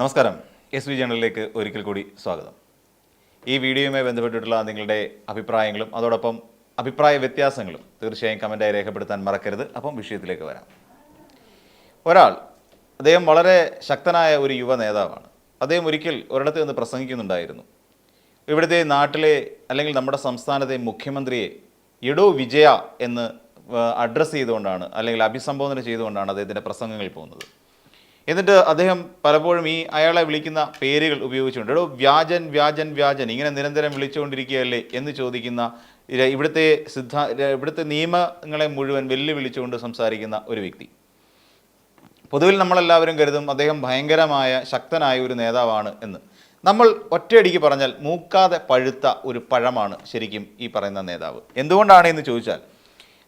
നമസ്കാരം. S V ജേണലിലേക്ക് ഒരിക്കൽ കൂടി സ്വാഗതം. ഈ വീഡിയോയുമായി ബന്ധപ്പെട്ടിട്ടുള്ള നിങ്ങളുടെ അഭിപ്രായങ്ങളും അതോടൊപ്പം അഭിപ്രായ വ്യത്യാസങ്ങളും തീർച്ചയായും കമന്റായി രേഖപ്പെടുത്താൻ മറക്കരുത്. അപ്പം വിഷയത്തിലേക്ക് വരാം. ഒരാൾ അദ്ദേഹം വളരെ ശക്തനായ ഒരു യുവ നേതാവാണ്. അദ്ദേഹം ഒരിക്കൽ ഒരിടത്ത് നിന്ന് പ്രസംഗിക്കുന്നുണ്ടായിരുന്നു. ഇവിടുത്തെ നാട്ടിലെ അല്ലെങ്കിൽ നമ്മുടെ സംസ്ഥാനത്തെ മുഖ്യമന്ത്രിയെ എടോ വിജയ എന്ന് അഡ്രസ്സ് ചെയ്തുകൊണ്ടാണ് അല്ലെങ്കിൽ അഭിസംബോധന ചെയ്തുകൊണ്ടാണ് അദ്ദേഹത്തിന്റെ പ്രസംഗങ്ങളിൽ പോകുന്നത്. എന്നിട്ട് അദ്ദേഹം പലപ്പോഴും ഈ അയാളെ വിളിക്കുന്ന പേരുകൾ ഉപയോഗിച്ചുകൊണ്ട് എടോ വ്യാജൻ വ്യാജൻ വ്യാജൻ ഇങ്ങനെ നിരന്തരം വിളിച്ചുകൊണ്ടിരിക്കുകയല്ലേ എന്ന് ചോദിക്കുന്ന ഇവിടുത്തെ സിദ്ധാ ഇവിടുത്തെ നിയമങ്ങളെ മുഴുവൻ വെല്ലുവിളിച്ചുകൊണ്ട് സംസാരിക്കുന്ന ഒരു വ്യക്തി. പൊതുവിൽ നമ്മളെല്ലാവരും കരുതും അദ്ദേഹം ഭയങ്കരമായ ശക്തനായ ഒരു നേതാവാണ് എന്ന്. നമ്മൾ ഒറ്റയടിക്ക് പറഞ്ഞാൽ മൂക്കാതെ പഴുത്ത ഒരു പഴമാണ് ശരിക്കും ഈ പറയുന്ന നേതാവ്. എന്തുകൊണ്ടാണ് എന്ന് ചോദിച്ചാൽ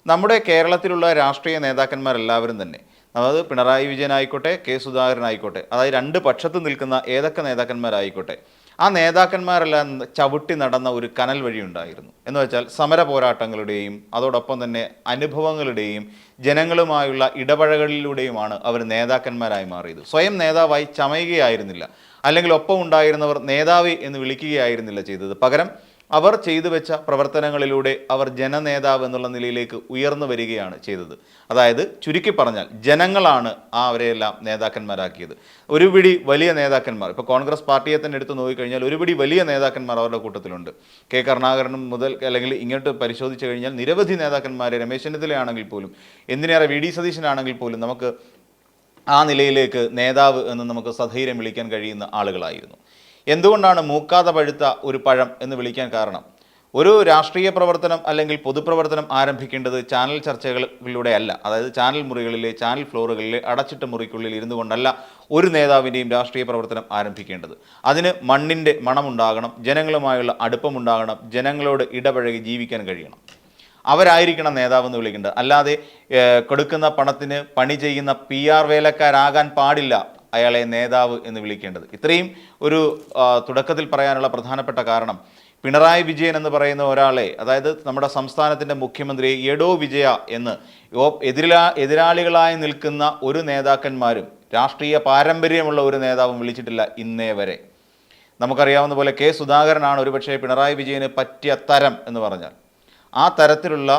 നമ്മുടെ കേരളത്തിലുള്ള രാഷ്ട്രീയ നേതാക്കന്മാരെല്ലാവരും തന്നെ അതായത് പിണറായി വിജയൻ ആയിക്കോട്ടെ കെ സുധാകരൻ ആയിക്കോട്ടെ അതായത് രണ്ട് പക്ഷത്ത് നിൽക്കുന്ന ഏതൊക്കെ നേതാക്കന്മാരായിക്കോട്ടെ ആ നേതാക്കന്മാരെല്ലാം ചവിട്ടി നടന്ന ഒരു കനൽ വഴി ഉണ്ടായിരുന്നു. എന്ന് വെച്ചാൽ സമര പോരാട്ടങ്ങളുടെയും അതോടൊപ്പം തന്നെ അനുഭവങ്ങളുടെയും ജനങ്ങളുമായുള്ള ഇടപഴകലിലൂടെയുമാണ് അവർ നേതാക്കന്മാരായി മാറിയത്. സ്വയം നേതാവായി ചമയുകയായിരുന്നില്ല. അല്ലെങ്കിൽ ഒപ്പം ഉണ്ടായിരുന്നവർ നേതാവ് എന്ന് വിളിക്കുകയായിരുന്നില്ല ചെയ്തത്. പകരം അവർ ചെയ്തു വെച്ച പ്രവർത്തനങ്ങളിലൂടെ അവർ ജനനേതാവ് എന്നുള്ള നിലയിലേക്ക് ഉയർന്നു വരികയാണ് ചെയ്തത്. അതായത് ചുരുക്കി പറഞ്ഞാൽ ജനങ്ങളാണ് ആ അവരെയെല്ലാം നേതാക്കന്മാരാക്കിയത്. ഒരുപിടി വലിയ നേതാക്കന്മാർ ഇപ്പോൾ കോൺഗ്രസ് പാർട്ടിയെ തന്നെ എടുത്ത് നോക്കിക്കഴിഞ്ഞാൽ ഒരുപിടി വലിയ നേതാക്കന്മാർ അവരുടെ കൂട്ടത്തിലുണ്ട്. കെ കരുണാകരനും മുതൽ അല്ലെങ്കിൽ ഇങ്ങോട്ട് പരിശോധിച്ച് കഴിഞ്ഞാൽ നിരവധി നേതാക്കന്മാർ രമേശ് ചെന്നിത്തലയാണെങ്കിൽ പോലും എന്തിനേറെ വി ഡി സതീശനാണെങ്കിൽ പോലും നമുക്ക് ആ നിലയിലേക്ക് നേതാവ് എന്ന് നമുക്ക് സധൈര്യം വിളിക്കാൻ കഴിയുന്ന ആളുകളായിരുന്നു. എന്തുകൊണ്ടാണ് മൂക്കാതെ പഴുത്ത ഒരു പഴം എന്ന് വിളിക്കാൻ കാരണം? ഒരു രാഷ്ട്രീയ പ്രവർത്തനം അല്ലെങ്കിൽ പൊതുപ്രവർത്തനം ആരംഭിക്കേണ്ടത് ചാനൽ ചർച്ചകളിലൂടെ അല്ല. അതായത് ചാനൽ മുറികളിലെ ചാനൽ ഫ്ലോറുകളിലെ അടച്ചിട്ട മുറിക്കുള്ളിൽ ഇരുന്നു കൊണ്ടല്ല ഒരു നേതാവിന്റെയും രാഷ്ട്രീയ പ്രവർത്തനം ആരംഭിക്കേണ്ടത്. അതിന് മണ്ണിന്റെ മണമുണ്ടാകണം ജനങ്ങളുമായുള്ള അടുപ്പമുണ്ടാകണം ജനങ്ങളോട് ഇടപഴകി ജീവിക്കാൻ കഴിയണം. അവരായിരിക്കണം നേതാവെന്ന് വിളിക്കേണ്ടത്. അല്ലാതെ കൊടുക്കുന്ന പണത്തിന് പണി ചെയ്യുന്ന പി ആർ വേലക്കാരാകാൻ പാടില്ല. അയാളെ നേതാവ് എന്ന് വിളിക്കേണ്ടത്. ഇത്രയും ഒരു തുടക്കത്തിൽ പറയാനുള്ള പ്രധാനപ്പെട്ട കാരണം പിണറായി വിജയൻ എന്ന് പറയുന്ന ഒരാളെ അതായത് നമ്മുടെ സംസ്ഥാനത്തിന്റെ മുഖ്യമന്ത്രി എഡോ വിജയ എന്ന് എതിരാ എതിരാളികളായി നിൽക്കുന്ന ഒരു നേതാക്കന്മാരും രാഷ്ട്രീയ പാരമ്പര്യമുള്ള ഒരു നേതാവും വിളിച്ചിട്ടില്ല ഇന്നേ വരെ. നമുക്കറിയാവുന്ന പോലെ കെ സുധാകരനാണ് ഒരുപക്ഷെ പിണറായി വിജയന് പറ്റിയ തരം എന്ന് പറഞ്ഞാൽ. ആ തരത്തിലുള്ള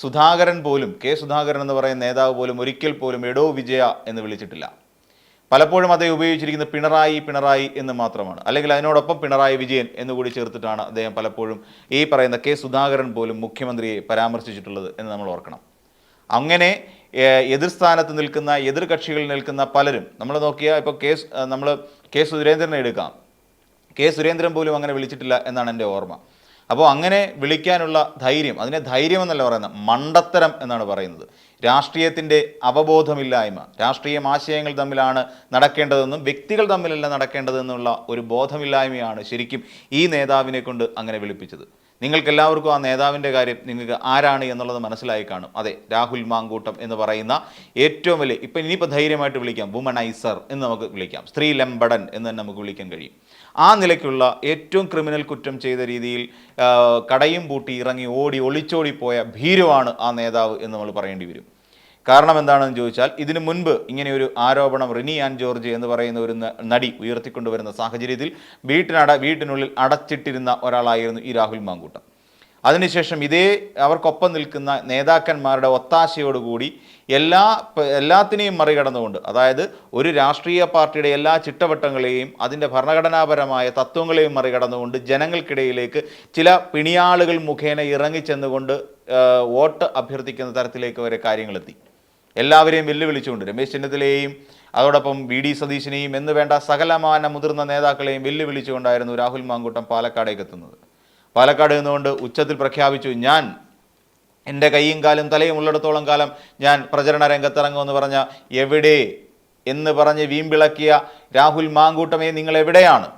സുധാകരൻ പോലും കെ സുധാകരൻ എന്ന് പറയുന്ന നേതാവ് പോലും ഒരിക്കൽ പോലും എഡോ വിജയ എന്ന് വിളിച്ചിട്ടില്ല. പലപ്പോഴും അദ്ദേഹം ഉപയോഗിച്ചിരിക്കുന്നത് പിണറായി പിണറായി എന്ന് മാത്രമാണ്. അല്ലെങ്കിൽ അതിനോടൊപ്പം പിണറായി വിജയൻ എന്ന് കൂടി ചേർത്തിട്ടാണ് അദ്ദേഹം പലപ്പോഴും ഈ പറയുന്ന കെ സുധാകരൻ പോലും മുഖ്യമന്ത്രിയെ പരാമർശിച്ചിട്ടുള്ളത് എന്ന് നമ്മൾ ഓർക്കണം. അങ്ങനെ എതിർസ്ഥാനത്ത് എതിർ സ്ഥാനത്ത് നിൽക്കുന്ന എതിർ കക്ഷികളിൽ നിൽക്കുന്ന പലരും നമ്മൾ നോക്കിയാൽ ഇപ്പോൾ കെ നമ്മൾ കെ സുരേന്ദ്രനെ എടുക്കാം. കെ സുരേന്ദ്രൻ പോലും അങ്ങനെ വിളിച്ചിട്ടില്ല എന്നാണ് എന്റെ ഓർമ്മ. അപ്പോൾ അങ്ങനെ വിളിക്കാനുള്ള ധൈര്യം അതിനെ ധൈര്യം എന്നല്ല പറയുന്നത് മണ്ടത്തരം എന്നാണ് പറയുന്നത്. രാഷ്ട്രീയത്തിന്റെ അവബോധമില്ലായ്മ രാഷ്ട്രീയം ആശയങ്ങൾ തമ്മിലാണ് നടക്കേണ്ടതെന്നും വ്യക്തികൾ തമ്മിലല്ല നടക്കേണ്ടതെന്നുള്ള ഒരു ബോധമില്ലായ്മയാണ് ശരിക്കും ഈ നേതാവിനെ കൊണ്ട് അങ്ങനെ വിളിപ്പിച്ചത്. നിങ്ങൾക്ക് എല്ലാവർക്കും ആ നേതാവിന്റെ കാര്യം നിങ്ങൾക്ക് ആരാണ് എന്നുള്ളത് മനസ്സിലായി കാണും. അതെ രാഹുൽ മാങ്കൂട്ടം എന്ന് പറയുന്ന ഏറ്റവും വലിയ ഇപ്പം ഇനിയിപ്പോൾ ധൈര്യമായിട്ട് വിളിക്കാം. വുമണൈസർ എന്ന് നമുക്ക് വിളിക്കാം. സ്ത്രീ ലംബടൻ എന്ന് തന്നെ നമുക്ക് വിളിക്കാൻ കഴിയും. ആ നിലയ്ക്കുള്ള ഏറ്റവും ക്രിമിനൽ കുറ്റം ചെയ്ത രീതിയിൽ കടയും പൂട്ടി ഇറങ്ങി ഓടി ഒളിച്ചോടി പോയ ഭീരുവാണ് ആ നേതാവ് എന്ന് നമ്മൾ പറയേണ്ടി വരും. കാരണം എന്താണെന്ന് ചോദിച്ചാൽ ഇതിനു മുൻപ് ഇങ്ങനെയൊരു ആരോപണം റിനി ആൻ ജോർജ് എന്ന് പറയുന്ന ഒരു നടി ഉയർത്തിക്കൊണ്ടുവരുന്ന സാഹചര്യത്തിൽ വീട്ടിനട വീട്ടിനുള്ളിൽ അടച്ചിട്ടിരുന്ന ഒരാളായിരുന്നു ഈ രാഹുൽ മാങ്കൂട്ടം. അതിനുശേഷം ഇതേ അവർക്കൊപ്പം നിൽക്കുന്ന നേതാക്കന്മാരുടെ ഒത്താശയോടുകൂടി എല്ലാ എല്ലാത്തിനെയും മറികടന്നുകൊണ്ട് അതായത് ഒരു രാഷ്ട്രീയ പാർട്ടിയുടെ എല്ലാ ചിട്ടവട്ടങ്ങളെയും അതിന്റെ ഭരണഘടനാപരമായ തത്വങ്ങളെയും മറികടന്നുകൊണ്ട് ജനങ്ങൾക്കിടയിലേക്ക് ചില പിണിയാളുകൾ മുഖേന ഇറങ്ങിച്ചെന്നുകൊണ്ട് വോട്ട് അഭ്യർത്ഥിക്കുന്ന തരത്തിലേക്ക് വരെ കാര്യങ്ങളെത്തി. എല്ലാവരെയും വെല്ലുവിളിച്ചുകൊണ്ട് രമേശ് ചെന്നിത്തലയെയും അതോടൊപ്പം വി ഡി സതീശിനെയും എന്ന് വേണ്ട സകലമാന മുതിർന്ന നേതാക്കളെയും വെല്ലുവിളിച്ചുകൊണ്ടായിരുന്നു രാഹുൽ മാങ്കൂട്ടം പാലക്കാടേക്ക് എത്തുന്നത്. പാലക്കാട് നിന്നുകൊണ്ട് ഉച്ചത്തിൽ പ്രഖ്യാപിച്ചു ഞാൻ എന്റെ കൈയും കാലും തലയും ഉള്ളിടത്തോളം കാലം ഞാൻ പ്രചരണ രംഗത്തിറങ്ങുമെന്ന് പറഞ്ഞ എവിടെ എന്ന് പറഞ്ഞ് വീമ്പിളക്കിയ രാഹുൽ മാങ്കൂട്ടമേ നിങ്ങൾ എവിടെയാണ്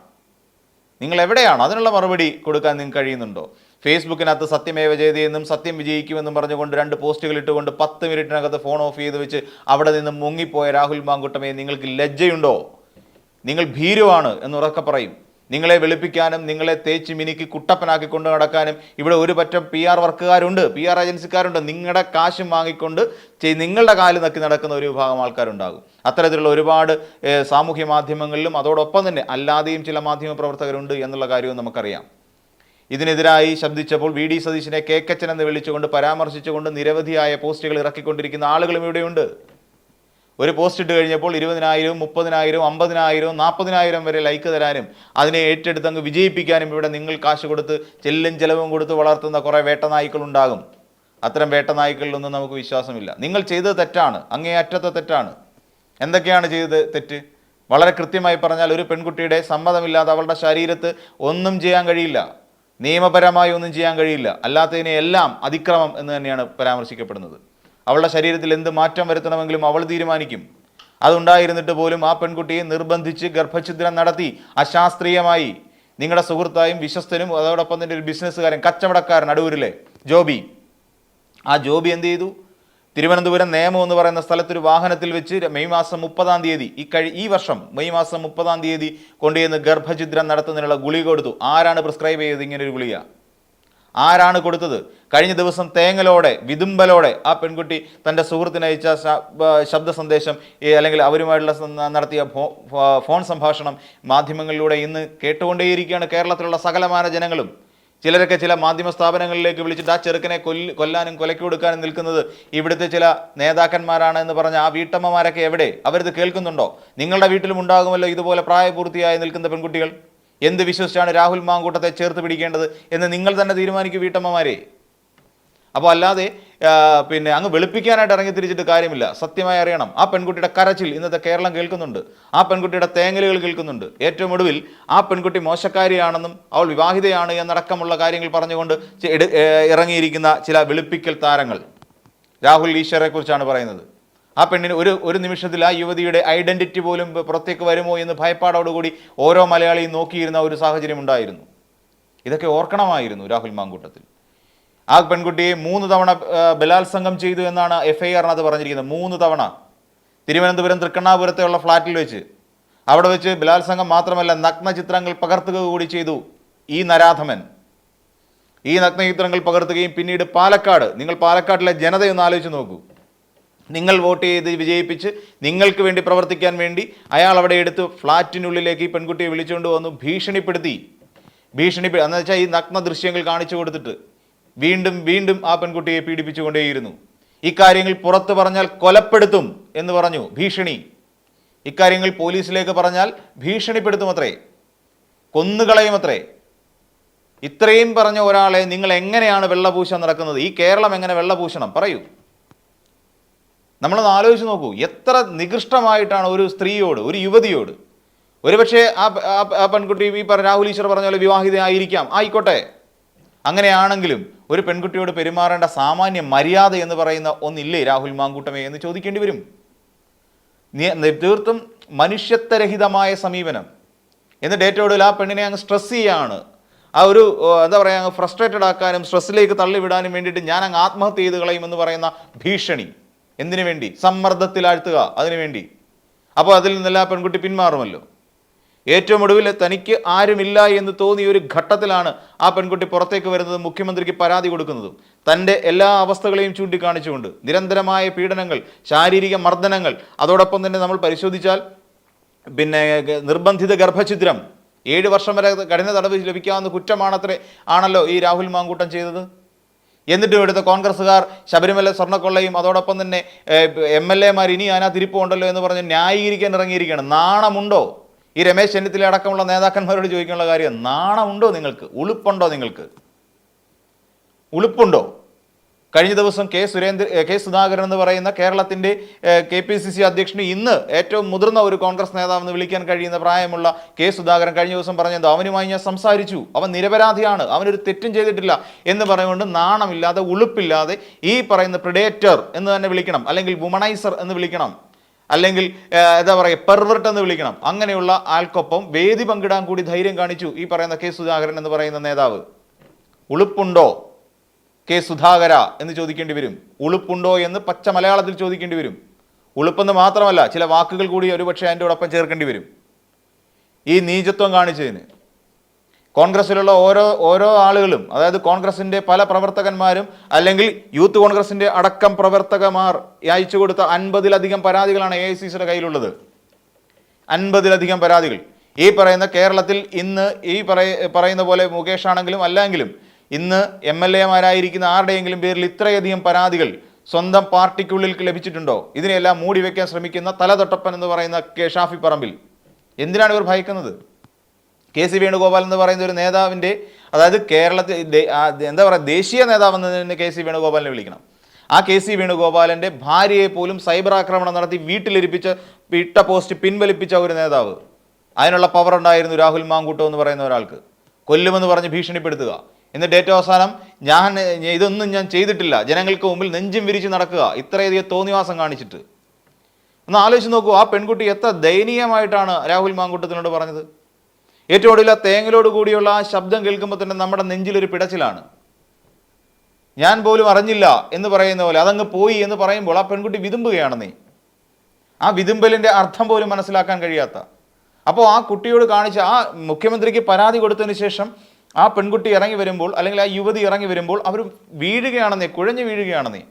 നിങ്ങൾ എവിടെയാണ് അതിനുള്ള മറുപടി കൊടുക്കാൻ നിങ്ങൾക്ക് കഴിയുന്നുണ്ടോ? ഫേസ്ബുക്കിനകത്ത് സത്യമേവ ജയതയെന്നും സത്യം വിജയിക്കുമെന്നും പറഞ്ഞുകൊണ്ട് രണ്ട് പോസ്റ്റുകൾ ഇട്ടുകൊണ്ട് പത്ത് മിനിറ്റിനകത്ത് ഫോൺ ഓഫ് ചെയ്ത് വെച്ച് അവിടെ നിന്ന് മുങ്ങിപ്പോയ രാഹുൽ മാങ്കുട്ടമേ നിങ്ങൾക്ക് ലജ്ജയുണ്ടോ? നിങ്ങൾ ഭീരുവാണ് എന്ന് ഉറക്കെ പറയും. നിങ്ങളെ വെളുപ്പിക്കാനും നിങ്ങളെ തേച്ച് മിനുക്കി കുട്ടപ്പനാക്കി കൊണ്ട് നടക്കാനും ഇവിടെ ഒരു പറ്റം പി ആർ വർക്കുകാരുണ്ട് പി ആർ ഏജൻസിക്കാരുണ്ട്. നിങ്ങളുടെ കാശും വാങ്ങിക്കൊണ്ട് നിങ്ങളുടെ കാൽ നക്കി നടക്കുന്ന ഒരു വിഭാഗം ആൾക്കാരുണ്ടാകും. അത്തരത്തിലുള്ള ഒരുപാട് സാമൂഹ്യ മാധ്യമങ്ങളിലും അതോടൊപ്പം തന്നെ അല്ലാതെയും ചില മാധ്യമ പ്രവർത്തകരുണ്ട് എന്നുള്ള കാര്യവും നമുക്കറിയാം. ഇതിനെതിരായി ശബ്ദിച്ചപ്പോൾ വി ഡി സതീശിനെ കേക്കച്ചൻ എന്ന് വിളിച്ചുകൊണ്ട് പരാമർശിച്ചുകൊണ്ട് നിരവധിയായ പോസ്റ്റുകൾ ഇറക്കിക്കൊണ്ടിരിക്കുന്ന ആളുകളും ഇവിടെയുണ്ട്. ഒരു പോസ്റ്റ് ഇട്ട് കഴിഞ്ഞപ്പോൾ ഇരുപതിനായിരവും മുപ്പതിനായിരവും അമ്പതിനായിരവും നാൽപ്പതിനായിരം വരെ ലൈക്ക് തരാനും അതിനെ ഏറ്റെടുത്ത് അങ്ങ് വിജയിപ്പിക്കാനും ഇവിടെ നിങ്ങൾ കാശ് കൊടുത്ത് ചെല്ലും ചെലവും കൊടുത്ത് വളർത്തുന്ന കുറേ വേട്ടനായ്ക്കളുണ്ടാകും അത്തരം വേട്ടനായ്ക്കളിലൊന്നും നമുക്ക് വിശ്വാസമില്ല. നിങ്ങൾ ചെയ്തത് തെറ്റാണ്. അങ്ങേ അറ്റത്തെ തെറ്റാണ്. എന്തൊക്കെയാണ് ചെയ്തത് തെറ്റ്? വളരെ കൃത്യമായി പറഞ്ഞാൽ ഒരു പെൺകുട്ടിയുടെ സമ്മതമില്ലാതെ അവളുടെ ശരീരത്ത് ഒന്നും ചെയ്യാൻ കഴിയില്ല. നിയമപരമായി ഒന്നും ചെയ്യാൻ കഴിയില്ല. അല്ലാത്തതിനെ എല്ലാം അതിക്രമം എന്ന് തന്നെയാണ് പരാമർശിക്കപ്പെടുന്നത്. അവളുടെ ശരീരത്തിൽ എന്ത് മാറ്റം വരുത്തണമെങ്കിലും അവൾ തീരുമാനിക്കും. അതുണ്ടായിരുന്നിട്ട് പോലും ആ പെൺകുട്ടിയെ നിർബന്ധിച്ച് ഗർഭഛിദ്രം നടത്തി അശാസ്ത്രീയമായി. നിങ്ങളുടെ സുഹൃത്തായും വിശ്വസ്തനും അതോടൊപ്പം തന്നെ ഒരു ബിസിനസ്സുകാരൻ കച്ചവടക്കാരൻ അടൂരിലെ ജോബി. ആ ജോബി എന്ത് ചെയ്തു? തിരുവനന്തപുരം നേമം എന്ന് പറയുന്ന സ്ഥലത്ത് ഒരു വാഹനത്തിൽ വെച്ച് മെയ് മാസം മുപ്പതാം തീയതി ഈ കഴി ഈ വർഷം മെയ് മാസം മുപ്പതാം തീയതി കൊണ്ടുചെന്ന് ഗർഭഛിദ്രം നടത്തുന്നതിനുള്ള ഗുളി കൊടുത്തു. ആരാണ് പ്രിസ്ക്രൈബ് ചെയ്തത് ഇങ്ങനെ ഒരു ആരാണ് കൊടുത്തത്? കഴിഞ്ഞ ദിവസം തേങ്ങലോടെ വിതുമ്പലോടെ ആ പെൺകുട്ടി തന്റെ സുഹൃത്തിന് അയച്ച ശബ്ദ സന്ദേശം അല്ലെങ്കിൽ അവരുമായിട്ടുള്ള നടത്തിയ ഫോൺ സംഭാഷണം മാധ്യമങ്ങളിലൂടെ ഇന്ന് കേട്ടുകൊണ്ടേയിരിക്കുകയാണ് കേരളത്തിലുള്ള സകലമാന ജനങ്ങളും. ചിലരൊക്കെ ചില മാധ്യമ സ്ഥാപനങ്ങളിലേക്ക് വിളിച്ചിട്ട് ആ ചെറുക്കനെ കൊല്ല് കൊല്ലാനും കൊലക്കി കൊടുക്കാനും നിൽക്കുന്നത് ഇവിടുത്തെ ചില നേതാക്കന്മാരാണ് എന്ന് പറഞ്ഞ ആ വീട്ടമ്മമാരൊക്കെ എവിടെ? അവരിത് കേൾക്കുന്നുണ്ടോ? നിങ്ങളുടെ വീട്ടിലും ഉണ്ടാകുമല്ലോ ഇതുപോലെ പ്രായപൂർത്തിയായി നിൽക്കുന്ന പെൺകുട്ടികൾ. എന്ത് വിശ്വസിച്ചാണ് രാഹുൽ മാങ്കൂട്ടത്തെ ചേർത്ത് പിടിക്കേണ്ടത് എന്ന് നിങ്ങൾ തന്നെ തീരുമാനിക്കും വീട്ടമ്മമാരെ. അപ്പോൾ അല്ലാതെ പിന്നെ അങ്ങ് വെളുപ്പിക്കാനായിട്ട് ഇറങ്ങി തിരിച്ചിട്ട് കാര്യമില്ല. സത്യമായി അറിയണം. ആ പെൺകുട്ടിയുടെ കരച്ചിൽ ഇന്നത്തെ കേരളം കേൾക്കുന്നുണ്ട്. ആ പെൺകുട്ടിയുടെ തേങ്ങലുകൾ കേൾക്കുന്നുണ്ട്. ഏറ്റവും ഒടുവിൽ ആ പെൺകുട്ടി മോശക്കാരിയാണെന്നും അവൾ വിവാഹിതയാണ് എന്നടക്കമുള്ള കാര്യങ്ങൾ പറഞ്ഞുകൊണ്ട് ഇറങ്ങിയിരിക്കുന്ന ചില വെളുപ്പിക്കൽ താരങ്ങൾ. രാഹുൽ ഈശ്വറെ പറയുന്നത്. ആ പെണ്ണിന് ഒരു ഒരു നിമിഷത്തിൽ ആ യുവതിയുടെ ഐഡന്റിറ്റി പോലും പുറത്തേക്ക് വരുമോ എന്ന് ഭയപ്പാടോടുകൂടി ഓരോ മലയാളിയും നോക്കിയിരുന്ന ഒരു സാഹചര്യം ഉണ്ടായിരുന്നു. ഇതൊക്കെ ഓർക്കണമായിരുന്നു രാഹുൽ മാങ്കൂട്ടത്തിൽ. ആ പെൺകുട്ടിയെ മൂന്ന് തവണ ബലാത്സംഗം ചെയ്തു എന്നാണ് എഫ് ഐ ആറിനകത്ത് പറഞ്ഞിരിക്കുന്നത്. മൂന്ന് തവണ. തിരുവനന്തപുരം തൃക്കണ്ണാപുരത്തെയുള്ള ഫ്ളാറ്റിൽ വെച്ച്. അവിടെ വെച്ച് ബലാത്സംഗം മാത്രമല്ല നഗ്ന ചിത്രങ്ങൾ പകർത്തുക കൂടി ചെയ്തു ഈ നരാധമൻ. ഈ നഗ്ന ചിത്രങ്ങൾ പകർത്തുകയും പിന്നീട് പാലക്കാട് നിങ്ങൾ പാലക്കാട്ടിലെ ജനതയൊന്ന് ആലോചിച്ച് നോക്കൂ. നിങ്ങൾ വോട്ട് ചെയ്ത് വിജയിപ്പിച്ച് നിങ്ങൾക്ക് വേണ്ടി പ്രവർത്തിക്കാൻ വേണ്ടി അയാൾ അവിടെ എടുത്ത് ഫ്ളാറ്റിനുള്ളിലേക്ക് ഈ പെൺകുട്ടിയെ വിളിച്ചുകൊണ്ട് വന്നു ഭീഷണിപ്പെടുത്തി. ഭീഷണിപ്പെടുത്തി എന്ന് വെച്ചാൽ ഈ നഗ്ന ദൃശ്യങ്ങൾ കാണിച്ചു കൊടുത്തിട്ട്. വീണ്ടും വീണ്ടും ആ പെൺകുട്ടിയെ പീഡിപ്പിച്ചുകൊണ്ടേയിരുന്നു. ഇക്കാര്യങ്ങൾ പുറത്തു പറഞ്ഞാൽ കൊലപ്പെടുത്തും എന്ന് പറഞ്ഞു ഭീഷണി. ഇക്കാര്യങ്ങൾ പോലീസിലേക്ക് പറഞ്ഞാൽ ഭീഷണിപ്പെടുത്തുമത്രേ. കൊന്നുകളയുമത്രേ. ഇത്രയും പറഞ്ഞ ഒരാളെ നിങ്ങൾ എങ്ങനെയാണ് വെള്ളപൂശാൻ നടക്കുന്നത്? ഈ കേരളം എങ്ങനെ വെള്ളപൂശണം? പറയൂ. നമ്മളൊന്ന് ആലോചിച്ച് നോക്കൂ. എത്ര നികൃഷ്ടമായിട്ടാണ് ഒരു സ്ത്രീയോട് ഒരു യുവതിയോട്. ഒരുപക്ഷെ ആ പെൺകുട്ടി ഈ രാഹുൽ ഈശ്വർ പറഞ്ഞ പോലെ വിവാഹിതയായിരിക്കാം. ആയിക്കോട്ടെ. അങ്ങനെയാണെങ്കിലും ഒരു പെൺകുട്ടിയോട് പെരുമാറേണ്ട സാമാന്യ മര്യാദ എന്ന് പറയുന്ന ഒന്നില്ലേ രാഹുൽ മാങ്കൂട്ടമേ എന്ന് ചോദിക്കേണ്ടി വരും. തീർത്തും മനുഷ്യത്വരഹിതമായ സമീപനം. എന്നിട്ട് ഏറ്റവും ഒടുവിൽ ആ പെണ്ണിനെ അങ്ങ് സ്ട്രെസ് ചെയ്യാണ്. ആ ഒരു എന്താ പറയുക അങ്ങ് ഫ്രസ്ട്രേറ്റഡ് ആക്കാനും സ്ട്രെസ്സിലേക്ക് തള്ളിവിടാനും വേണ്ടിയിട്ട് ഞാൻ അങ്ങ് ആത്മഹത്യ ചെയ്ത് കളയും എന്ന് പറയുന്ന ഭീഷണി. എന്തിനു വേണ്ടി? സമ്മർദ്ദത്തിലാഴ്ത്തുക അതിനുവേണ്ടി അപ്പോൾ അതിൽ നിന്നെല്ലാം പെൺകുട്ടി പിന്മാറുമല്ലോ. ഏറ്റവും ഒടുവിൽ തനിക്ക് ആരുമില്ല എന്ന് തോന്നിയ ഒരു ഘട്ടത്തിലാണ് ആ പെൺകുട്ടി പുറത്തേക്ക് വരുന്നത് മുഖ്യമന്ത്രിക്ക് പരാതി കൊടുക്കുന്നതും. തന്റെ എല്ലാ അവസ്ഥകളെയും ചൂണ്ടിക്കാണിച്ചുകൊണ്ട് നിരന്തരമായ പീഡനങ്ങൾ ശാരീരിക മർദ്ദനങ്ങൾ അതോടൊപ്പം തന്നെ നമ്മൾ പരിശോധിച്ചാൽ പിന്നെ നിർബന്ധിത ഗർഭഛിദ്രം. ഏഴ് വർഷം വരെ കഠിന തടവ് ലഭിക്കാവുന്ന കുറ്റമാണത്രേ ആണല്ലോ ഈ രാഹുൽ മാങ്കൂട്ടം ചെയ്തത്. എന്നിട്ടും ഇവിടുത്തെ കോൺഗ്രസ്സുകാർ ശബരിമല സ്വർണക്കൊള്ളയും അതോടൊപ്പം തന്നെ എം എൽ എമാർ ഇനി അതിനകത്ത് ഇരിപ്പുണ്ടല്ലോ എന്ന് പറഞ്ഞ് ന്യായീകരിക്കാൻ ഇറങ്ങിയിരിക്കുകയാണ്. നാണമുണ്ടോ? ഈ രമേശ് ചെന്നിത്തല അടക്കമുള്ള നേതാക്കന്മാരോട് ചോദിക്കാനുള്ള കാര്യം നാണമുണ്ടോ നിങ്ങൾക്ക്? ഉളുപ്പുണ്ടോ നിങ്ങൾക്ക്? ഉളുപ്പുണ്ടോ? കഴിഞ്ഞ ദിവസം കെ സുരേന്ദ്ര കെ സുധാകരൻ എന്ന് പറയുന്ന കേരളത്തിന്റെ കെ പി സി സി അധ്യക്ഷന് ഇന്ന് ഏറ്റവും മുതിർന്ന ഒരു കോൺഗ്രസ് നേതാവെന്ന് വിളിക്കാൻ കഴിയുന്ന പ്രായമുള്ള കെ സുധാകരൻ കഴിഞ്ഞ ദിവസം പറഞ്ഞത് അവനുമായി ഞാൻ സംസാരിച്ചു. അവൻ നിരപരാധിയാണ്. അവനൊരു തെറ്റും ചെയ്തിട്ടില്ല. എന്ന് പറഞ്ഞുകൊണ്ട് നാണമില്ലാതെ ഉളുപ്പില്ലാതെ ഈ പറയുന്ന പ്രിഡേറ്റർ എന്ന് തന്നെ വിളിക്കണം അല്ലെങ്കിൽ വുമണൈസർ എന്ന് വിളിക്കണം. അല്ലെങ്കിൽ എന്താ പറയുക പെർവർട്ട് എന്ന് വിളിക്കണം. അങ്ങനെയുള്ള ആൾക്കൊപ്പം വേദി പങ്കിടാൻ കൂടി ധൈര്യം കാണിച്ചു ഈ പറയുന്ന കെ സുധാകരൻ എന്ന് പറയുന്ന നേതാവ്. ഉളുപ്പുണ്ടോ? കെ സുധാകര എന്ന് ചോദിക്കേണ്ടി വരും. ഉളുപ്പുണ്ടോ എന്ന് പച്ച മലയാളത്തിൽ ചോദിക്കേണ്ടി വരും. ഉളുപ്പെന്ന് മാത്രമല്ല ചില വാക്കുകൾ കൂടി ഒരുപക്ഷെ അതിന്റെ ഒപ്പം ചേർക്കേണ്ടി വരും. ഈ നീചത്വം കാണിച്ചതിന്. കോൺഗ്രസ്സിലുള്ള ഓരോ ഓരോ ആളുകളും അതായത് കോൺഗ്രസിന്റെ പല പ്രവർത്തകന്മാരും അല്ലെങ്കിൽ യൂത്ത് കോൺഗ്രസിന്റെ അടക്കം പ്രവർത്തകമാർ അയച്ചു കൊടുത്ത അൻപതിലധികം പരാതികളാണ് എ ഐ സി സിയുടെ കയ്യിലുള്ളത്. അൻപതിലധികം പരാതികൾ. ഈ പറയുന്ന കേരളത്തിൽ ഇന്ന് ഈ പറയ പറയുന്ന പോലെ മുകേഷ് ആണെങ്കിലും അല്ലെങ്കിലും ഇന്ന് എം എൽ എമാരായിരിക്കുന്ന ആരുടെയെങ്കിലും പേരിൽ ഇത്രയധികം പരാതികൾ സ്വന്തം പാർട്ടിക്കുള്ളിൽ ലഭിച്ചിട്ടുണ്ടോ? ഇതിനെല്ലാം മൂടി വെക്കാൻ ശ്രമിക്കുന്ന തലതൊട്ടപ്പൻ എന്ന് പറയുന്ന കെ ഷാഫി പറമ്പിൽ. എന്തിനാണ് ഇവർ ഭയക്കുന്നത്? കെ സി വേണുഗോപാൽ എന്ന് പറയുന്ന ഒരു നേതാവിന്റെ അതായത് കേരളത്തിൽ എന്താ പറയുക ദേശീയ നേതാവെന്ന് തന്നെ കെ സി വേണുഗോപാലിനെ വിളിക്കണം. ആ കെ സി വേണുഗോപാലിന്റെ ഭാര്യയെ പോലും സൈബർ ആക്രമണം നടത്തി വീട്ടിലിരിപ്പിച്ച ഇട്ട പോസ്റ്റ് പിൻവലിപ്പിച്ച ഒരു നേതാവ്. അതിനുള്ള പവർ ഉണ്ടായിരുന്നു രാഹുൽ മാങ്കൂട്ടോ എന്ന് പറയുന്ന ഒരാൾക്ക്. കൊല്ലുമെന്ന് പറഞ്ഞ് ഭീഷണിപ്പെടുത്തുക. എന്നിട്ട് ഏറ്റവും അവസാനം ഞാൻ ഇതൊന്നും ഞാൻ ചെയ്തിട്ടില്ല. ജനങ്ങൾക്ക് മുമ്പിൽ നെഞ്ചും വിരിച്ച് നടക്കുക. ഇത്രയധികം തോന്നിവാസം കാണിച്ചിട്ട്. ഒന്ന് ആലോചിച്ച് നോക്കൂ ആ പെൺകുട്ടി എത്ര ദയനീയമായിട്ടാണ് രാഹുൽ മാങ്കൂട്ടത്തിനോട് പറഞ്ഞത്. ഏറ്റവും ഒടുവിൽ തേങ്ങലോട് കൂടിയുള്ള ആ ശബ്ദം കേൾക്കുമ്പോൾ തന്നെ നമ്മുടെ നെഞ്ചിലൊരു പിടച്ചിലാണ്. ഞാൻ പോലും അറിഞ്ഞില്ല എന്ന് പറയുന്ന പോലെ അതങ്ങ് പോയി എന്ന് പറയുമ്പോൾ ആ പെൺകുട്ടി വിതുമ്പുകയാണെന്നേ ആ വിതുമ്പലിന്റെ അർത്ഥം പോലും മനസ്സിലാക്കാൻ കഴിയാത്ത. അപ്പോൾ ആ കുട്ടിയോട് കാണിച്ച ആ മുഖ്യമന്ത്രിക്ക് പരാതി കൊടുത്തതിന് ശേഷം ആ പെൺകുട്ടി ഇറങ്ങി വരുമ്പോൾ അല്ലെങ്കിൽ ആ യുവതി ഇറങ്ങി വരുമ്പോൾ അവർ വീഴുകയാണെന്നേ കുഴഞ്ഞു വീഴുകയാണെന്നേ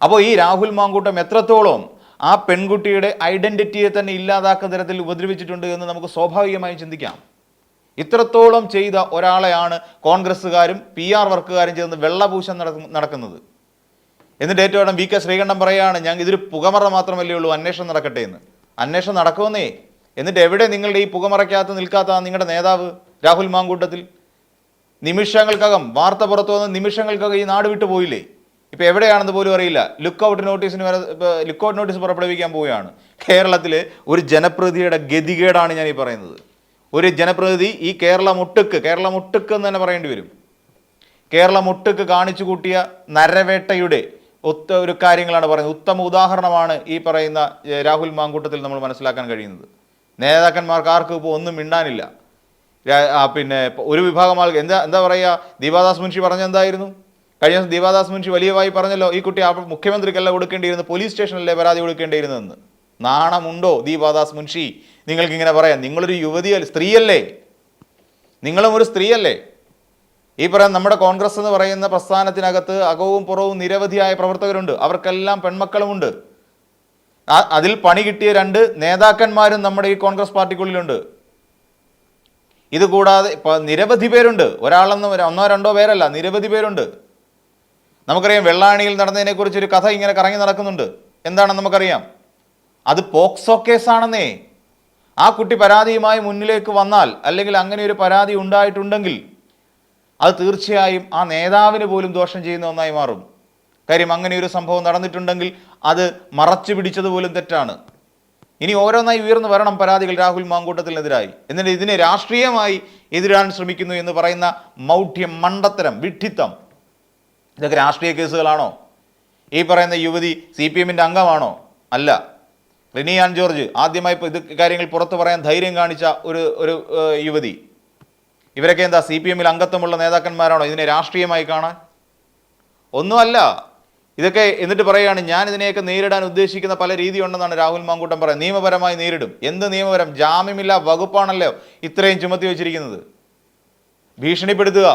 അപ്പോൾ ഈ രാഹുൽ മാങ്കൂട്ടം എത്രത്തോളം ആ പെൺകുട്ടിയുടെ ഐഡന്റിറ്റിയെ തന്നെ ഇല്ലാതാക്കുന്ന തരത്തിൽ ഉപദ്രവിച്ചിട്ടുണ്ട് എന്ന് നമുക്ക് സ്വാഭാവികമായും ചിന്തിക്കാം. ഇത്രത്തോളം ചെയ്ത ഒരാളെയാണ് കോൺഗ്രസ്സുകാരും പി ആർ വർക്കുകാരും ചേർന്ന് വെള്ളപൂശം നടക്കുന്ന- നടക്കുന്നത്. എന്നിട്ട് ഏറ്റവും വി കെ ശ്രീകണ്ഠൻ പറയുകയാണ് ഞാൻ ഇതൊരു പുകമറ മാത്രമല്ലേ ഉള്ളൂ അന്വേഷണം നടക്കട്ടെ എന്ന്. അന്വേഷണം നടക്കുമെന്നേ. എന്നിട്ട് എവിടെ നിങ്ങളുടെ ഈ പുകമറയ്ക്കകത്ത് നിൽക്കാത്ത നിങ്ങളുടെ നേതാവ് രാഹുൽ മാങ്കൂട്ടത്തിൽ? നിമിഷങ്ങൾക്കകം വാർത്ത പുറത്തു വന്ന നിമിഷങ്ങൾക്കകം ഈ നാട് വിട്ടു പോയില്ലേ? ഇപ്പൊ എവിടെയാണെന്ന് പോലും അറിയില്ല. ലുക്ക് ഔട്ട് നോട്ടീസിന് വരെ ലുക്ക് ഔട്ട് നോട്ടീസ് പുറപ്പെടുവിക്കാൻ പോവുകയാണ്. കേരളത്തിലെ ഒരു ജനപ്രതിയുടെ ഗതികേടാണ് ഞാൻ ഈ പറയുന്നത്. ഒരു ജനപ്രതി ഈ കേരള മുട്ടുക്ക് കേരള മുട്ടുക്ക് എന്ന് തന്നെ പറയേണ്ടി വരും. കേരള മുട്ടുക്ക് കാണിച്ചു കൂട്ടിയ നരവേട്ടയുടെ ഒത്ത ഒരു കാര്യങ്ങളാണ് പറയുന്നത്. ഉത്തമ ഉദാഹരണമാണ് ഈ പറയുന്ന രാഹുൽ മാങ്കൂട്ടത്തിൽ നമ്മൾ മനസ്സിലാക്കാൻ കഴിയുന്നത്. നേതാക്കന്മാർക്ക് ആർക്കും ഇപ്പോൾ ഒന്നും മിണ്ടാനില്ല. പിന്നെ ഒരു വിഭാഗം ആൾ എന്താ എന്താ പറയുക ദീപാദാസ് മുൻഷി പറഞ്ഞ എന്തായിരുന്നു? കഴിഞ്ഞ ദിവസം ദീപാദാസ് മുൻഷി വലിയവായി പറഞ്ഞല്ലോ ഈ കുട്ടി മുഖ്യമന്ത്രിക്കല്ല കൊടുക്കേണ്ടിയിരുന്നു പോലീസ് സ്റ്റേഷനല്ലേ പരാതി കൊടുക്കേണ്ടിയിരുന്നെന്ന് നാണമുണ്ടോ ദീപാദാസ് മുൻഷി? നിങ്ങൾക്കിങ്ങനെ പറയാം നിങ്ങളൊരു യുവതിയല്ല സ്ത്രീയല്ലേ? നിങ്ങളും ഒരു സ്ത്രീയല്ലേ? ഈ പറയാൻ നമ്മുടെ കോൺഗ്രസ് എന്ന് പറയുന്ന പ്രസ്ഥാനത്തിനകത്ത് അകവും പുറവും നിരവധിയായ പ്രവർത്തകരുണ്ട് അവർക്കെല്ലാം പെൺമക്കളുമുണ്ട്. അതിൽ പണി കിട്ടിയ രണ്ട് നേതാക്കന്മാരും നമ്മുടെ ഈ കോൺഗ്രസ് പാർട്ടിക്കുള്ളിലുണ്ട്. ഇതുകൂടാതെ നിരവധി പേരുണ്ട് ഒരാളെന്ന് ഒന്നോ രണ്ടോ പേരല്ല നിരവധി പേരുണ്ട്. നമുക്കറിയാം വെള്ളാണിയിൽ നടന്നതിനെക്കുറിച്ച് ഒരു കഥ ഇങ്ങനെ കറങ്ങി നടക്കുന്നുണ്ട്. എന്താണെന്ന് നമുക്കറിയാം? അത് പോക്സോ കേസാണെന്നേ. ആ കുട്ടി പരാതിയുമായി മുന്നിലേക്ക് വന്നാൽ അല്ലെങ്കിൽ അങ്ങനെ ഒരു പരാതി ഉണ്ടായിട്ടുണ്ടെങ്കിൽ അത് തീർച്ചയായും ആ നേതാവിന് പോലും ദോഷം ചെയ്യുന്ന ഒന്നായി മാറും. കാര്യം അങ്ങനെ ഒരു സംഭവം നടന്നിട്ടുണ്ടെങ്കിൽ അത് മറച്ചു പിടിച്ചത് പോലും തെറ്റാണ്. ഇനി ഓരോന്നായി ഉയർന്നു വരണം പരാതികൾ രാഹുൽ മാങ്കൂട്ടത്തിനെതിരായി. എന്നിട്ട് ഇതിനെ രാഷ്ട്രീയമായി എതിരാൻ ശ്രമിക്കുന്നു എന്ന് പറയുന്ന മൗഢ്യം മണ്ടത്തരം വിഡ്ഢിത്തം. ഇതൊക്കെ രാഷ്ട്രീയ കേസുകളാണോ? ഈ പറയുന്ന യുവതി സി പി എമ്മിന്റെ അംഗമാണോ? അല്ല. റിനി ആൻ ജോർജ് ആദ്യമായി ഇത് കാര്യങ്ങൾ പുറത്തു പറയാൻ ധൈര്യം കാണിച്ച ഒരു ഒരു യുവതി. ഇവരൊക്കെ എന്താ സി പി എമ്മിൽ അംഗത്വമുള്ള നേതാക്കന്മാരാണോ? ഇതിനെ രാഷ്ട്രീയമായി കാണാൻ? ഒന്നുമല്ല. ഇതൊക്കെ എന്നിട്ട് പറയുകയാണ് ഞാൻ ഇതിനെയൊക്കെ നേരിടാൻ ഉദ്ദേശിക്കുന്ന പല രീതിയുണ്ടെന്നാണ് രാഹുൽ മാങ്കൂട്ടം പറയുന്നത്. നിയമപരമായി നേരിടും. എന്ത് നിയമപരം? ജാമ്യമില്ല വകുപ്പാണല്ലോ ഇത്രയും ചുമത്തി വെച്ചിരിക്കുന്നത്. ഭീഷണിപ്പെടുത്തുക.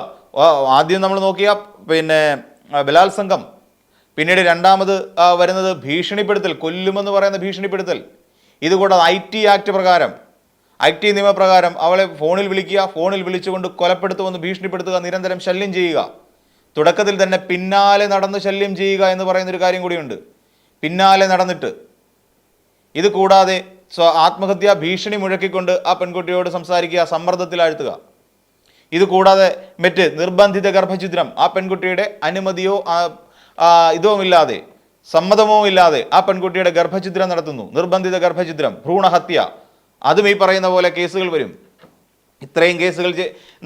ആദ്യം നമ്മൾ നോക്കിയ പിന്നെ ബലാത്സംഗം പിന്നീട് രണ്ടാമത് വരുന്നത് ഭീഷണിപ്പെടുത്തൽ കൊല്ലുമെന്ന് പറയുന്ന ഭീഷണിപ്പെടുത്തൽ. ഇതുകൂടാതെ ഐ ടി ആക്ട് പ്രകാരം ഐ ടി നിയമപ്രകാരം അവളെ ഫോണിൽ വിളിക്കുക ഫോണിൽ വിളിച്ചുകൊണ്ട് കൊലപ്പെടുത്തുമെന്ന് ഭീഷണിപ്പെടുത്തുക നിരന്തരം ശല്യം ചെയ്യുക. തുടക്കത്തിൽ തന്നെ പിന്നാലെ നടന്ന് ശല്യം ചെയ്യുക എന്ന് പറയുന്ന ഒരു കാര്യം കൂടിയുണ്ട്. പിന്നാലെ നടന്നിട്ട്. ഇത് കൂടാതെ ആത്മഹത്യാ ഭീഷണി മുഴക്കിക്കൊണ്ട് ആ പെൺകുട്ടിയോട് സംസാരിക്കുക സമ്മർദ്ദത്തിലാഴ്ത്തുക. ഇത് കൂടാതെ മറ്റ് നിർബന്ധിത ഗർഭഛിദ്രം ആ പെൺകുട്ടിയുടെ അനുമതിയോ ഇതോ ഇല്ലാതെ സമ്മതമോ ഇല്ലാതെ ആ പെൺകുട്ടിയുടെ ഗർഭഛിദ്രം നടത്തുന്നു. നിർബന്ധിത ഗർഭഛിദ്രം ഭ്രൂണഹത്യ. അതും ഈ പറയുന്ന പോലെ കേസുകൾ വരും. ഇത്രയും കേസുകൾ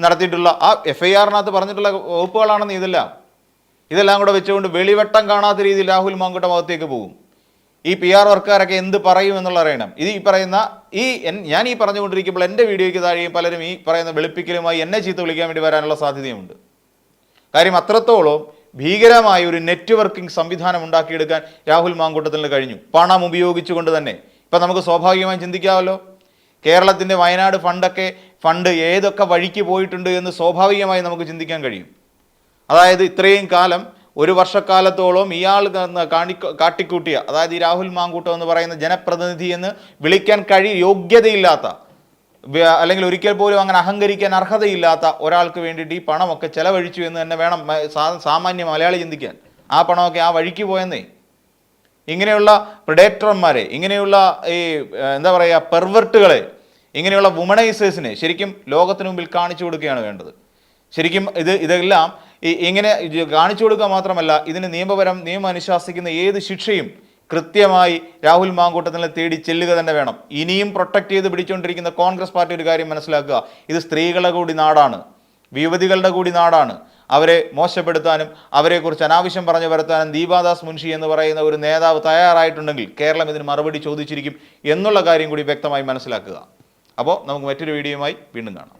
നടത്തിയിട്ടുള്ള ആ എഫ് ഐ ആറിനകത്ത് പറഞ്ഞിട്ടുള്ള വകുപ്പുകളാണെന്ന് ഇതെല്ലാം. ഇതെല്ലാം കൂടെ വെച്ചുകൊണ്ട് വെളിവട്ടം കാണാത്ത രീതിയിൽ രാഹുൽ മാങ്കുട്ട മുഖത്തേക്ക് പോകും. ഈ പി ആർ വർക്കാരൊക്കെ എന്ത് പറയും എന്നുള്ള അറിയണം. ഇത് ഈ പറയുന്ന ഈ ഞാൻ ഈ പറഞ്ഞുകൊണ്ടിരിക്കുമ്പോൾ എന്റെ വീഡിയോയ്ക്ക് താഴെയും പലരും ഈ പറയുന്ന വെളുപ്പിക്കലുമായി എന്നെ ചീത്ത വിളിക്കാൻ വേണ്ടി വരാനുള്ള സാധ്യതയുമുണ്ട്. കാര്യം അത്രത്തോളം ഭീകരമായ ഒരു നെറ്റ്വർക്കിംഗ് സംവിധാനം ഉണ്ടാക്കിയെടുക്കാൻ രാഹുൽ മാങ്കൂട്ടത്തിന് കഴിഞ്ഞു. പണം ഉപയോഗിച്ചുകൊണ്ട് തന്നെ. ഇപ്പം നമുക്ക് സ്വാഭാവികമായും ചിന്തിക്കാമല്ലോ. കേരളത്തിന്റെ വയനാട് ഫണ്ടൊക്കെ ഫണ്ട് ഏതൊക്കെ വഴിക്ക് പോയിട്ടുണ്ട് എന്ന് സ്വാഭാവികമായി നമുക്ക് ചിന്തിക്കാൻ കഴിയും. അതായത് ഇത്രയും കാലം ഒരു വർഷക്കാലത്തോളം ഇയാൾ കാണി കാട്ടിക്കൂട്ടിയ അതായത് ഈ രാഹുൽ മാങ്കൂട്ടം എന്ന് പറയുന്ന ജനപ്രതിനിധി എന്ന് വിളിക്കാൻ കഴി യോഗ്യതയില്ലാത്ത അല്ലെങ്കിൽ ഒരിക്കൽ പോലും അങ്ങനെ അഹങ്കരിക്കാൻ അർഹതയില്ലാത്ത ഒരാൾക്ക് വേണ്ടിയിട്ട് ഈ പണമൊക്കെ ചെലവഴിച്ചു എന്ന് തന്നെ വേണം സാമാന്യ മലയാളി ചിന്തിക്കാൻ. ആ പണമൊക്കെ ആ വഴിക്ക് പോയെന്നേ. ഇങ്ങനെയുള്ള പ്രിഡേറ്റർമാരെ ഇങ്ങനെയുള്ള ഈ എന്താ പറയുക പെർവെർട്ടുകളെ ഇങ്ങനെയുള്ള വുമണൈസേഴ്സിനെ ശരിക്കും ലോകത്തിന് മുമ്പിൽ കാണിച്ചു കൊടുക്കുകയാണ് വേണ്ടത്. ശരിക്കും ഇത് ഇതെല്ലാം ഇങ്ങനെ കാണിച്ചു കൊടുക്കുക മാത്രമല്ല ഇതിന് നിയമപരം നിയമം അനുശാസിക്കുന്ന ഏത് ശിക്ഷയും കൃത്യമായി രാഹുൽ മാങ്കൂട്ടത്തിനെ തേടി ചെല്ലുക തന്നെ വേണം. ഇനിയും പ്രൊട്ടക്ട് ചെയ്ത് പിടിച്ചുകൊണ്ടിരിക്കുന്ന കോൺഗ്രസ് പാർട്ടി ഒരു കാര്യം മനസ്സിലാക്കുക. ഇത് സ്ത്രീകളുടെ കൂടി നാടാണ്. യുവതികളുടെ കൂടി നാടാണ്. അവരെ മോശപ്പെടുത്താനും അവരെക്കുറിച്ച് അനാവശ്യം പറഞ്ഞു വരുത്താനും ദീപാദാസ് മുൻഷി എന്ന് പറയുന്ന ഒരു നേതാവ് തയ്യാറായിട്ടുണ്ടെങ്കിൽ കേരളം ഇതിന് മറുപടി ചോദിച്ചിരിക്കും എന്നുള്ള കാര്യം കൂടി വ്യക്തമായി മനസ്സിലാക്കുക. അപ്പോൾ നമുക്ക് മറ്റൊരു വീഡിയോയുമായി വീണ്ടും കാണാം.